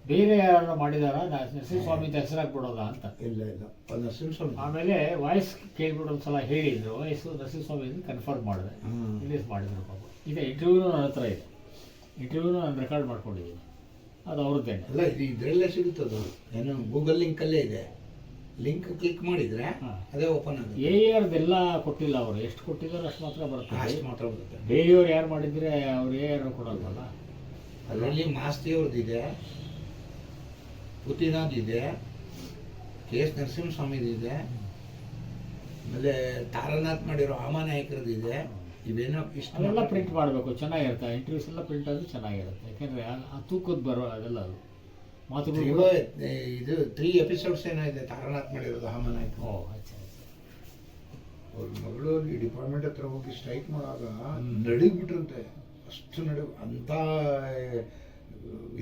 A: ಬೇರೆ ಯಾರು ಮಾಡಿದಾರ? ನರಸಿಂಹಸ್ವಾಮಿ ಅಂತ ಹೆಸರಾಗ್ಬಿಡೋದ ಅಂತ.
B: ಇಲ್ಲ ಇಲ್ಲ. ನರಸಿಂಹಸ್ವಾಮಿ.
A: ಆಮೇಲೆ ವಾಯ್ಸ್ ಕೇಳ್ಬಿಟ್ಟು ಒಂದ್ಸಲ ಹೇಳಿದ್ರು. ವಾಯ್ಸು ನರಸಿಂಹಸ್ವಾಮಿ ಕನ್ಫರ್ಮ್ ಮಾಡಿದೆ. ರಿಲೀಸ್ ಮಾಡಿದ್ರು ಪಾಪ. ಇದೆ ಇಂಟರ್ವ್ಯೂನು ನನ್ನ ಹತ್ರ ಇದೆ. ಇಂಟರ್ವ್ಯೂನು ನಾನು ರೆಕಾರ್ಡ್ ಮಾಡ್ಕೊಂಡಿದ್ದೀನಿ. ಅದು ಅವ್ರದ್ದೇನೆ
B: ಅಲ್ಲ ಇದು ಇದರಲ್ಲೇ ಸಿಗುತ್ತೆ ಅದು. ಏನು ಗೂಗಲ್ ಲಿಂಕಲ್ಲೇ ಇದೆ. ಲಿಂಕ್ ಕ್ಲಿಕ್ ಮಾಡಿದರೆ. ಅದೇ ಓಪನ್ ಆಗುತ್ತೆ.
A: ಎ ಆರ್ದೆಲ್ಲ ಕೊಟ್ಟಿಲ್ಲ ಅವರು. ಎಷ್ಟು ಕೊಟ್ಟಿದ್ದಾರೆ ಅಷ್ಟು ಮಾತ್ರ ಬರುತ್ತೆ.
B: ಅಷ್ಟು ಮಾತ್ರ ಬರುತ್ತೆ.
A: ಬೇರೆಯವ್ರು ಯಾರು ಮಾಡಿದರೆ ಅವ್ರು ಎ ಆರ್ ಕೊಡಲ್ವಲ್ಲ?
B: ಅದರಲ್ಲಿ ಮಾಸ್ತಿ ಅವ್ರದ್ದಿದೆ ಇದೆ ಕೆ ಎಸ್ ನರಸಿಂಹಸ್ವಾಮಿದಿದೆ. ಆಮೇಲೆ ತಾರನಾಥ್ ಮಾಡಿರೋ ಆಮಾನಾಯಕರದ್ದು ಇದೆ ಇವೇನೋ ಇಷ್ಟು
A: ಅವೆಲ್ಲ ಪ್ರಿಂಟ್ ಮಾಡಬೇಕು ಚೆನ್ನಾಗಿರುತ್ತೆ. ಇಂಟರ್ವ್ಯೂಸ್ ಎಲ್ಲ ಪ್ರಿಂಟ್ ಆದರೆ ಚೆನ್ನಾಗಿರುತ್ತೆ. ಯಾಕೆಂದರೆ ಆ ತೂಕದ ಬರೋ ಅದೆಲ್ಲ ಅದು. ಮಾತುಗಳು
B: ಇದು ತ್ರೀ ಎಪಿಸೋಡ್ಸ್ ಏನೋ ಇದೆ ತಾರನಾಥ್ ಮಾಡಿರೋದು ಆಮಾನಾಯಕ
A: ಓ ಅಚ್ಚಾ.
B: ಅವ್ರ ಮಗಳು ಈ ಡಿಪಾರ್ಟ್ಮೆಂಟ್ ಹತ್ರ ಹೋಗಿ ಸ್ಟ್ರೈಕ್ ಮಾಡುವಾಗ ನಡಿಗ್ಬಿಟ್ರಂತೆ ಅಷ್ಟು ನಡು ಅಂಥ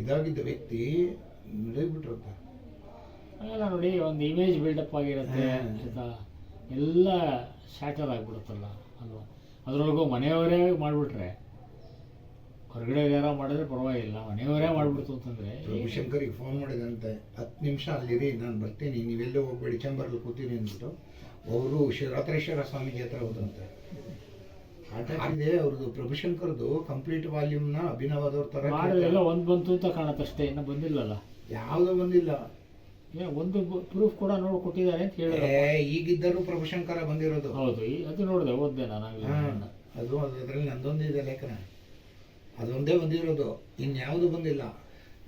B: ಇದಾಗಿದ್ದ ವ್ಯಕ್ತಿ ನಡಿಗ್ಬಿಟ್ರಂತೆ
A: ಅಲ್ಲ ನೋಡಿ ಒಂದು ಇಮೇಜ್ ಬಿಲ್ಡಪ್ ಆಗಿರುತ್ತೆ. ಆಯ್ತಾ ಎಲ್ಲ ಶಾಟರ್ ಆಗಿಬಿಡುತ್ತಲ್ಲ ಅಲ್ವಾ? ಅದರೊಳಗೂ ಮನೆಯವರೇ ಮಾಡಿಬಿಟ್ರೆ ಹೊರಗಡೆ ಯಾರೋ ಮಾಡಿದ್ರೆ ಪರವಾಗಿಲ್ಲ. ಮನೆಯವರೇ ಮಾಡಿಬಿಡ್ತು ಅಂತಂದರೆ
B: ರವಿಶಂಕರಿಗೆ ಫೋನ್ ಮಾಡಿದಂತೆ ಹತ್ತು ನಿಮಿಷ ಅಲ್ಲಿರಿ ನಾನು ಬರ್ತೀನಿ. ನೀವೆಲ್ಲೂ ಹೋಗ್ಬೇಡಿ ಚೇಂಬರಲ್ಲಿ ಕೂತೀನಿ ಅಂದ್ಬಿಟ್ಟು ಅವರು ಶಿವರಾತ್ರೇಶ್ವರ ಸ್ವಾಮೀಜಿ ಹತ್ರ ಹೋದಂತೆ. ಇದೆ ಅವ್ರದ್ದು ಪ್ರಭುಶಂಕರ್ದು ಕಂಪ್ಲೀಟ್ ವಾಲ್ಯೂಮ್ನ ಅಭಿನವದವ್ರ ಥರ
A: ಎಲ್ಲ ಒಂದು ಬಂತು ಅಂತ ಕಾಣುತ್ತಷ್ಟೇ ಇನ್ನು ಬಂದಿಲ್ಲಲ್ಲ.
B: ಯಾವುದೋ ಬಂದಿಲ್ಲ.
A: ಒಂದು ಪ್ರೂಫ್ ಕೂಡ ನೋಡಿ ಕೊಟ್ಟಿದ್ದಾರೆ ಅಂತ ಹೇಳಿದ್ರು.
B: ಏ, ಈಗಿದ್ದರೂ ಪ್ರಭುಶಂಕರ ಬಂದಿರೋದು.
A: ಹೌದು ಈ- ಅದು ನೋಡಿದೆ ಓದ್ದೆ ನಾನು
B: ಅದು ಅದರಲ್ಲಿ ನಂದೊಂದಿದೆ ಲೇಖನ. ಅದೊಂದೇ ಬಂದಿರೋದು ಇನ್ಯಾವುದು ಬಂದಿಲ್ಲ.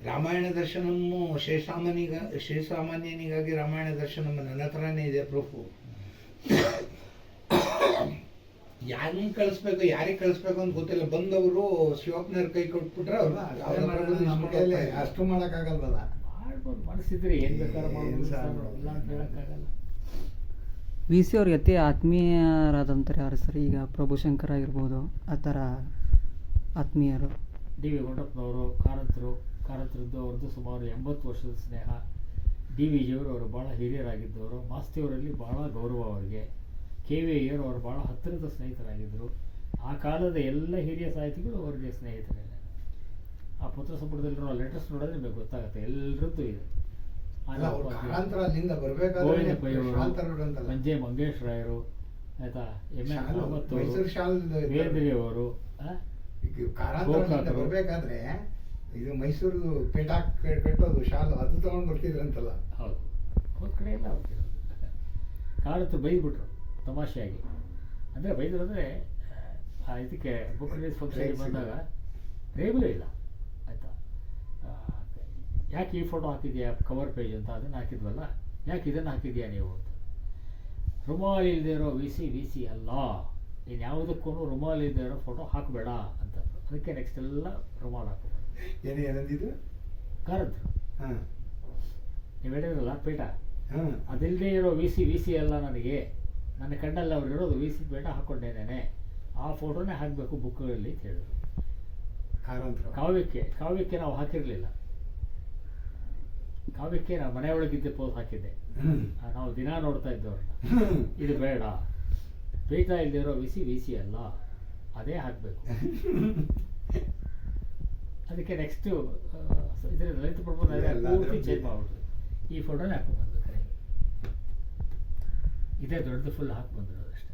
B: ರಾಮಾಯಣ ದರ್ಶನಮ್ಮು ಶ್ರೀಸಾಮಾನ್ಯಗ ಶ್ರೀಸಾಮಾನ್ಯನಿಗಾಗಿ ರಾಮಾಯಣ ದರ್ಶನಮ್ ನನ್ನ ಹತ್ರನೇ ಇದೆ ಪ್ರೂಫು ಯಾರನ್ನ ಕಳಿಸ್ಬೇಕು ಯಾರಿಗೆ ಕಳಿಸ್ಬೇಕು ಅಂತ ಗೊತ್ತಿಲ್ಲ. ಬಂದವರು ಶಿವಪ್ಪನವ್ರ ಕೈ ಕೊಟ್ಬಿಟ್ರೆ
C: ಅಷ್ಟು ಮಾಡೋಕ್ಕಾಗಲ್ವಲ್ಲ?
A: ಮಾಡ್ಬೋದು ಮನಸ್ಸಿದ್ರೆ ಏನು ಬೇಕಾದ್ರೆ
B: ಏನ್
A: ಮಾಡ್ಬೋದು
B: ಸರ್
A: ಸರ್, ಇಲ್ಲ ಅಂತ ಹೇಳೋಕ್ಕಾಗಲ್ಲ.
D: ವಿ ಸಿ ಅವ್ರಿಗೆ ಅತಿ ಆತ್ಮೀಯರಾದಂತಾರೆ ಯಾರು ಸರ್? ಈಗ ಪ್ರಭುಶಂಕರ್ ಆಗಿರ್ಬೋದು ಆ ಥರ ಆತ್ಮೀಯರು.
A: ಡಿ ವಿ ಗುಂಡಪ್ಪನವರು ಕಾರಂತರು ಕಾರಂತರದ್ದು ಅವ್ರದ್ದು ಸುಮಾರು ಎಂಬತ್ತು ವರ್ಷದ ಸ್ನೇಹ. ಡಿ ವಿ ಜಿಯವರು ಅವರು ಭಾಳ ಹಿರಿಯರಾಗಿದ್ದವರು. ಮಾಸ್ತಿಯವರಲ್ಲಿ ಭಾಳ ಗೌರವ ಅವರಿಗೆ. ಕೆ ವಿ ಅಯ್ಯರ್ ಅವರು ಭಾಳ ಹತ್ತಿರದ ಸ್ನೇಹಿತರಾಗಿದ್ದರು. ಆ ಕಾಲದ ಎಲ್ಲ ಹಿರಿಯ ಸಾಹಿತಿಗಳು ಅವರಿಗೆ ಸ್ನೇಹಿತರೇ. ಆ ಪತ್ರ ಸಂಪುಟದಲ್ಲಿರೋ ಲೆಟರ್ಸ್ ನೋಡಿದ್ರೆ ನಿಮಗೆ ಗೊತ್ತಾಗುತ್ತೆ. ಎಲ್ಲರದ್ದು ಇದೆ. ಮಂಜೆ ಮಂಗೇಶ್ ರಾಯರು ಆಯ್ತಾ ಎಂ ಎನ್
C: ಮತ್ತು
A: ಕಾಮತ್
C: ಮೈಸೂರು
A: ಅವರು
C: ಶಾಲು
A: ವೇದ್ರಿ ಅವರು ಆ?
C: ಈಗ ಬರ್ಬೇಕಾದ್ರೆ ಇದು ಮೈಸೂರು ಪೇಟ ಕಟ್ಟೋದು ಶಾಲು ಅದು ತಗೊಂಡ್ ಬರ್ತಿದ್ರಂತಲ್ಲ.
A: ಹೌದು. ಒಂದು ಕಡೆ ಎಲ್ಲ ಹೋಗ್ತಿರೋದು ಕಾಲತ್ತು ಬೈದ್ಬಿಟ್ರು ತಮಾಷೆಯಾಗಿ. ಅಂದರೆ ಬೈದ್ರು ಅಂದರೆ ಇದಕ್ಕೆ ಬುಕ್ ರಿಲೀಸ್
C: ಫಂಕ್ಷನ್
A: ಬಂದಾಗ ರೇಬಲೂ ಇಲ್ಲ. ಯಾಕೆ ಈ ಫೋಟೋ ಹಾಕಿದ್ಯಾ? ಕವರ್ ಪೇಜ್ ಅಂತ ಅದನ್ನು ಹಾಕಿದ್ವಲ್ಲ? ಯಾಕೆ ಇದನ್ನು ಹಾಕಿದ್ಯಾ ನೀವು ಅಂತ. ರುಮಾಲ್ ಇಲ್ಲದೆ ಇರೋ ವಿ ಸಿ ವಿ ಸಿ ಅಲ್ಲ. ನೀನು ಯಾವುದಕ್ಕೂ ರುಮಾಲ್ ಇಲ್ಲದೆ ಇರೋ ಫೋಟೋ ಹಾಕಬೇಡ ಅಂತ ಅದಕ್ಕೆ ನೆಕ್ಸ್ಟ್ ಎಲ್ಲ ರುಮಾಲ್ ಹಾಕೋದು ಕಾರಂತರು
C: ಹಾ.
A: ನೀವು ಹೇಳಿದ್ರಲ್ಲ ಪೇಟ
C: ಹಾ.
A: ಅದಿಲ್ಲದೆ ಇರೋ ವಿ ಸಿ ವಿ ಸಿ ಅಲ್ಲ ನನಗೆ. ನನ್ನ ಕಣ್ಣಲ್ಲಿ ಅವ್ರು ಇರೋದು ವಿ ಸಿ ಪೇಟ ಹಾಕ್ಕೊಂಡೇನೆ ಆ ಫೋಟೋನೇ ಹಾಕಬೇಕು ಬುಕ್ಗಳಲ್ಲಿ ಅಂತ ಹೇಳಿದ್ರು.
C: ಕಾರಂತರು
A: ಕಾವ್ಯಕ್ಕೆ ಕಾವ್ಯಕ್ಕೆ ನಾವು ಹಾಕಿರಲಿಲ್ಲ. ಕಾವ್ಯಕ್ಕೆ ಮನೆ ಮನೆಯೊಳಗಿದ್ದೆ ಪೋಸ್ ಹಾಕಿದ್ದೆ. ನಾವು ದಿನ ನೋಡ್ತಾ ಇದ್ದವ್ರನ್ನ. ಇದು ಬೇಡ. ಪೇಟ ಇಲ್ದಿರೋ ಬಿಸಿ ಬಿಸಿ ಅಲ್ಲ. ಅದೇ ಹಾಕಬೇಕು. ಅದಕ್ಕೆ ನೆಕ್ಸ್ಟು ಇದರ
C: ಎಲ್ಲ
A: ಪೂರ್ತಿ ಚೇಂಜ್ ಮಾಡ್ಬೋದು ಈ ಫೋಟೋನೇ ಹಾಕೊಂಡ್ಬಂದು ಇದೇ ದೊಡ್ಡದು ಫುಲ್ ಹಾಕಿ ಬಂದಿರೋದು ಅಷ್ಟೇ.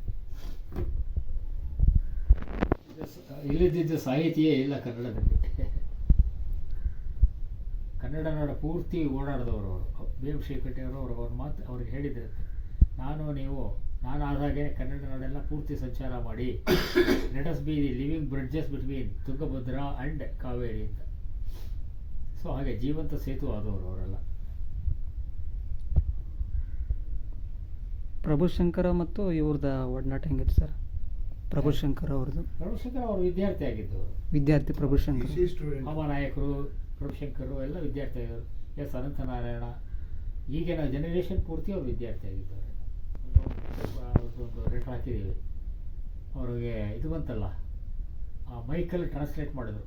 A: ಇದು ಸ- ಇಲ್ಲದಿದ್ದ ಸಾಹಿತಿಯೇ ಇಲ್ಲ ಕನ್ನಡದಲ್ಲಿ. ಕನ್ನಡ ನಾಡು ಪೂರ್ತಿ ಓಡಾಡಿದವರು ಅವರು. ಬಿ ಎಂ ಶ್ರೀಕಂಠಿ ಅವರು ಅವ್ರ ಮಾತು ಅವ್ರಿಗೆ ಹೇಳಿದ್ರು. ನಾನು ನೀವು ನಾನು ಆದಾಗೆ ಕನ್ನಡ ನಾಡೆಲ್ಲ ಪೂರ್ತಿ ಸಂಚಾರ ಮಾಡಿ. Let us be the living bridges between Tungabhadra and Kaveri ಅಂತ. ಸೊ ಹಾಗೆ ಜೀವಂತ ಸೇತು ಆದವರು ಅವರೆಲ್ಲ.
D: ಪ್ರಭುಶಂಕರ ಮತ್ತು ಇವ್ರದ ಒಡನಾಟ ಹೆಂಗಿತ್ತು ಸರ್? ಪ್ರಭುಶಂಕರ್ ಅವ್ರದ್ದು
A: ಪ್ರಭುಶಂಕರ್ ಅವರು ವಿದ್ಯಾರ್ಥಿ ಆಗಿದ್ದವರು.
D: ವಿದ್ಯಾರ್ಥಿ ಪ್ರಭುಶಂಕರ್.
B: ಶ್ರೀ ಸ್ಟೂಡೆಂಟ್
A: ನಾಯಕರು ಪ್ರಭುಶಂಕರು ಎಲ್ಲ ವಿದ್ಯಾರ್ಥಿ ಆಗಿದ್ರು ಎಸ್. ಅನಂತನಾರಾಯಣ ಈಗಿನ ಜನರೇಷನ್ ಪೂರ್ತಿ ಅವರು ವಿದ್ಯಾರ್ಥಿ ಆಗಿದ್ದಾರೆ ಅವ್ರದ್ದೊಂದು ಲೆಟ್ರ್ ಹಾಕಿದ್ದೀವಿ. ಅವ್ರಿಗೆ ಇದು ಬಂತಲ್ಲ ಆ ಮೈಕಲ್ಲಿ ಟ್ರಾನ್ಸ್ಲೇಟ್ ಮಾಡಿದ್ರು.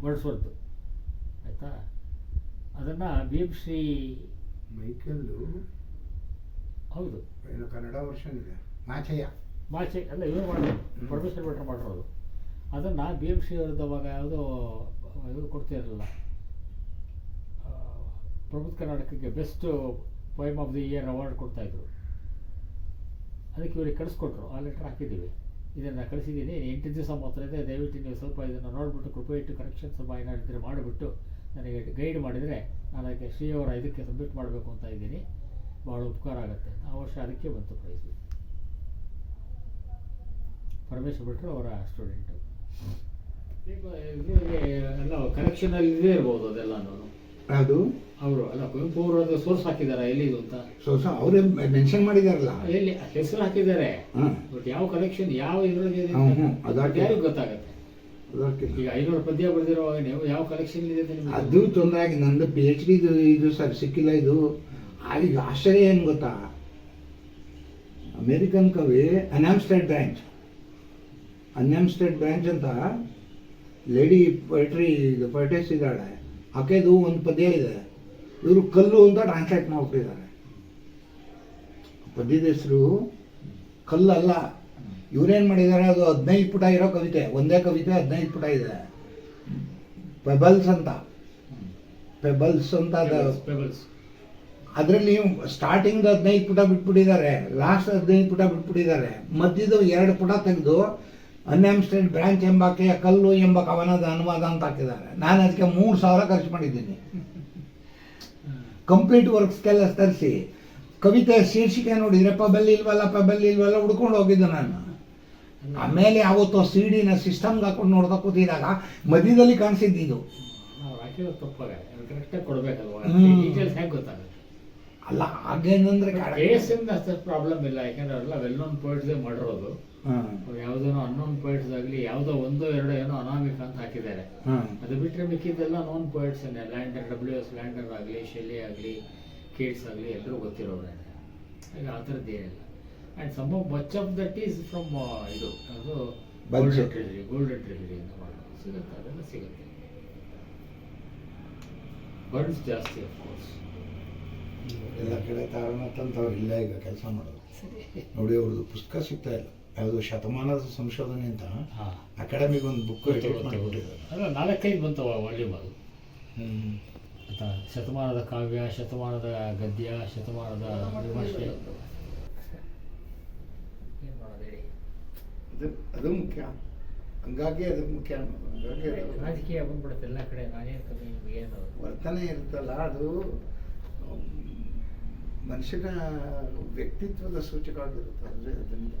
A: ಗೊಳಿಸೋದು ಆಯಿತಾ? ಅದನ್ನು ಶ್ರೀ
B: ಮೈಕಲ್ಲು
A: ಹೌದು.
B: ಏನು ಕನ್ನಡ ವರ್ಷನ್ ಇದೆ. ಮಾಚಯ್ಯ.
A: ಮಾಚೆ ಅಲ್ಲ ಇವರು ಮಾಡಿದ್ರು
B: ಹ್ಮ್.
A: ಪ್ರೊಫೆಸರ್ ಭಟ್ರು ಮಾಡಿರೋದು. ಅದನ್ನು ಬಿ ಎಂ ಅವ್ರದ್ದು ಅವಾಗ ಯಾವುದೋ, ಇದು ಕೊಡ್ತಿರಲಿಲ್ಲ. ಪ್ರಬುದ್ಧ ಕರ್ನಾಟಕಕ್ಕೆ best poem of the year award ಕೊಡ್ತಾಯಿದ್ರು ಅದಕ್ಕೆ ಇವರಿಗೆ ಕಳಿಸ್ಕೊಟ್ರು. ಆ ಲೆಟ್ರ್ ಹಾಕಿದ್ದೀವಿ. ಇದನ್ನು ಕಳಿಸಿದ್ದೀನಿ. ಎಂಟು ದಿವಸ ಮಾತ್ರ ಇದೆ. ದಯವಿಟ್ಟು ನೀವು ಸ್ವಲ್ಪ ಇದನ್ನು ನೋಡಿಬಿಟ್ಟು, ಕೃಪೆ ಇಟ್ಟು ಕರೆಕ್ಷನ್ ಸ್ವಲ್ಪ ಏನಾದ್ರು ಇದ್ರೆ ಮಾಡಿಬಿಟ್ಟು ನನಗೆ ಗೈಡ್ ಮಾಡಿದರೆ ನಾನು ಅದಕ್ಕೆ ಶ್ರೀ ಅವರ ಇದಕ್ಕೆ ಸಬ್ಮಿಟ್ ಮಾಡಬೇಕು ಅಂತ ಇದ್ದೀನಿ. ಭಾಳ ಉಪಕಾರ ಆಗುತ್ತೆ. ಆ ವರ್ಷ ಅದಕ್ಕೆ ಬಂತು ಪ್ರೈಸ್ ಪರಮೇಶ್ವರ್ ಭಟ್ರು ಅವರ ಸ್ಟೂಡೆಂಟು ಎಲ್ಲ ಕಲೆಕ್ಷನಲ್ಲಿ ಇದೇ ಇರ್ಬೋದು ಅದೆಲ್ಲನೂ
B: ಅದು
A: ಅವರು ಅಲ್ಲ ಕುವೆಂಪು ಅವರು ಸೋರ್ಸ್ ಹಾಕಿದ್ದಾರೆ ಎಲ್ಲಿದು ಅಂತ?
B: ಸೋರ್ಸ್ ಅವರೇ ಮೆನ್ಷನ್ ಮಾಡಿದಾರಲ್ಲ.
A: ಎಲ್ಲಿ ಹೆಸರು ಹಾಕಿದ್ದಾರೆ. ಬಟ್ ಯಾವ ಕಲೆಕ್ಷನ್ ಯಾವ ಇದರೊಳಗೆ
B: ಅದಕ್ಕೆ
A: ಯಾರಿಗೂ ಗೊತ್ತಾಗುತ್ತೆ. ಈಗ ಐನೂರು ಪದ್ಯ ಬರೆದಿರುವಾಗ ನೀವು ಯಾವ ಕಲೆಕ್ಷನ್ ಇದೆ
B: ಅದು ತೊಂದರೆ ಆಗಿ ನಂದು ಪಿ ಎಚ್ ಡಿ ಇದು ಸರ್ ಸಿಕ್ಕಿಲ್ಲ ಇದು. ಈಗ ಆಶ್ಚರ್ಯ ಏನು ಗೊತ್ತಾ? ಅಮೇರಿಕನ್ ಕವಿ ಅನ್ಯಾಮ್ಸ್ಟೆಡ್ ಬ್ರಾಂಚ್ ಅನ್ಯಾಮ್ಸ್ಟೆಡ್ ಬ್ರ್ಯಾಂಚ್ ಅಂತ ಲೇಡಿ ಪೊಯಿಟ್ರಿ ಪೊಯಿಟೆಸ್ ಇದ್ದಾಳೆ. ಆಕೆದು ಒಂದು ಪದ್ಯ ಇದೆ. ಇವರು ಕಲ್ಲು ಅಂತ ಟ್ರಾನ್ಸ್ಲೇಟ್ ಮಾಡಿಬಿಟ್ಟಿದ್ದಾರೆ. ಪದ್ಯದ ಹೆಸರು ಕಲ್ಲಲ್ಲ. ಇವರೇನು ಮಾಡಿದ್ದಾರೆ? ಅದು ಹದಿನೈದು ಪುಟ ಇರೋ ಕವಿತೆ. ಒಂದೇ ಕವಿತೆ ಹದಿನೈದು ಪುಟ ಇದೆ. ಪೆಬಲ್ಸ್ ಅಂತ. ಪೆಬಲ್ಸ್ ಅಂತ
A: ಪೆಬಲ್ಸ್
B: ಅದರಲ್ಲಿ ಸ್ಟಾರ್ಟಿಂಗ್ ಹದಿನೈದು ಪುಟ ಬಿಟ್ಬಿಟ್ಟಿದ್ದಾರೆ. ಲಾಸ್ಟ್ ಹದಿನೈದು ಪುಟ ಬಿಟ್ಬಿಟ್ಟಿದ್ದಾರೆ. ಮಧ್ಯದ ಎರಡು ಪುಟ ತೆಗೆದು ಅನ್ಎಮ್ಸ್ಟೆಡ್ ಬ್ರ್ಯಾಂಚ್ ಎಂಬಾಕೆಯ ಕಲ್ಲು ಎಂಬ ಕವನದ ಅನುವಾದ ಅಂತ ಹಾಕಿದ್ದಾರೆ. ನಾನು ಅದಕ್ಕೆ ಮೂರು ಸಾವಿರ ಖರ್ಚು ಮಾಡಿದ್ದೀನಿ. ಕಂಪ್ಲೀಟ್ ವರ್ಕ್ಸ್ಗೆಲ್ಲ ತರಿಸಿ. ಕವಿತೆ ಶೀರ್ಷಿಕೆ ನೋಡಿದ್ರೆ ಪಬಲ್ ಇಲ್ವಲ್ಲ ಪಬಲ್ ಇಲ್ವಲ್ಲ ಹುಡ್ಕೊಂಡು ಹೋಗಿದ್ದು ನಾನು. ಆಮೇಲೆ ಅವತ್ತು ಸಿ ಡಿನ ಸಿಸ್ಟಮ್ಗೆ ಹಾಕೊಂಡು ನೋಡ್ತಾ ಕೂತಿದಾಗ ಮಧ್ಯದಲ್ಲಿ ಕಾಣಿಸಿದ್ದು
A: ಇದು. ಹೇಗೆ
B: ಅಲ್ಲ ಹಾಗೇನಂದ್ರೆ
A: ಕೇಸಿಂದ ಪ್ರಾಬ್ಲಮ್ ಇಲ್ಲ. ಯಾಕಂದ್ರೆ ಅವೆಲ್ಲ ವೆಲ್ ನೋನ್ ಪೋಯಿಟ್ಸೇ ಮಾಡಿರೋದು.
B: ಹಾಂ
A: ಅವ್ರು ಯಾವುದೋ ಅನ್ನೋನ್ ಪಾಯಿಂಟ್ಸ್ ಆಗಲಿ ಯಾವುದೋ ಒಂದೋ ಎರಡೋ ಏನೋ ಅನಾಮಿಕ ಅಂತ ಹಾಕಿದ್ದಾರೆ. ಅದು ಬಿಟ್ಟರೆ ಮಿಕ್ಕಿದ್ದೆಲ್ಲ known points Landor W S Landor ಆಗಲಿ ಶೆಲ್ಲಿ ಆಗಲಿ ಕೇಟ್ಸ್ ಆಗಲಿ ಎಲ್ಲರೂ ಗೊತ್ತಿರೋರೆ ಈಗ ಆ ಥರದ್ದು ಏನಿಲ್ಲ. And some of much of that is from ಇದು ಅದು. ಗೋಲ್ಡನ್ ಟ್ರಿಲರಿ ಗೋಲ್ಡನ್ ಟ್ರಿಲರಿ ಅಂತ ಮಾಡೋದು ಸಿಗುತ್ತೆ ಅದೆಲ್ಲ ಸಿಗುತ್ತೆ. ಬರ್ಡ್ಸ್ ಜಾಸ್ತಿ ಅಫ್ಕೋರ್ಸ್
B: ಎಲ್ಲ ಕಡೆ ಕಾರಣ ತಂತವ್ರು ಇಲ್ಲ ಈಗ ಕೆಲಸ ಮಾಡೋದು. ನೋಡಿ ಅವ್ರದ್ದು ಪುಸ್ತಕ ಸಿಗ್ತಾ ಇಲ್ಲ. ಯಾವುದು ಶತಮಾನದ ಸಂಶೋಧನೆ ಅಂತ ಅಕಾಡೆಮಿಗೆ ಒಂದು ಬುಕ್ ಮಾಡಿಬಿಟ್ಟಿದ್ದಾರೆ.
A: ಅಲ್ಲ ನಾಲ್ಕೈದು ಬಂತವ ವಾಲ್ಯೂಮ್ ಅದು. ಶತಮಾನದ ಕಾವ್ಯ ಶತಮಾನದ ಗದ್ಯ ಶತಮಾನದ ವಿಮರ್ಶೆ. ಏನು ಮಾಡೋದು ಹೇಳಿ?
B: ಅದು ಅದು ಮುಖ್ಯ. ಹಂಗಾಗಿ ಅದು ಮುಖ್ಯ. ಹಂಗಾಗಿ
A: ರಾಜಕೀಯ ಬಂದ್ಬಿಡುತ್ತೆ ಎಲ್ಲ ಕಡೆ. ನಾನೇ ಕಮ್ಮಿ ಏನು?
B: ವರ್ತನೆ ಇರುತ್ತಲ್ಲ ಅದು ಮನುಷ್ಯನ ವ್ಯಕ್ತಿತ್ವದ ಸೂಚಕವಾಗಿರುತ್ತೆ. ಅಂದರೆ ಅದರಿಂದ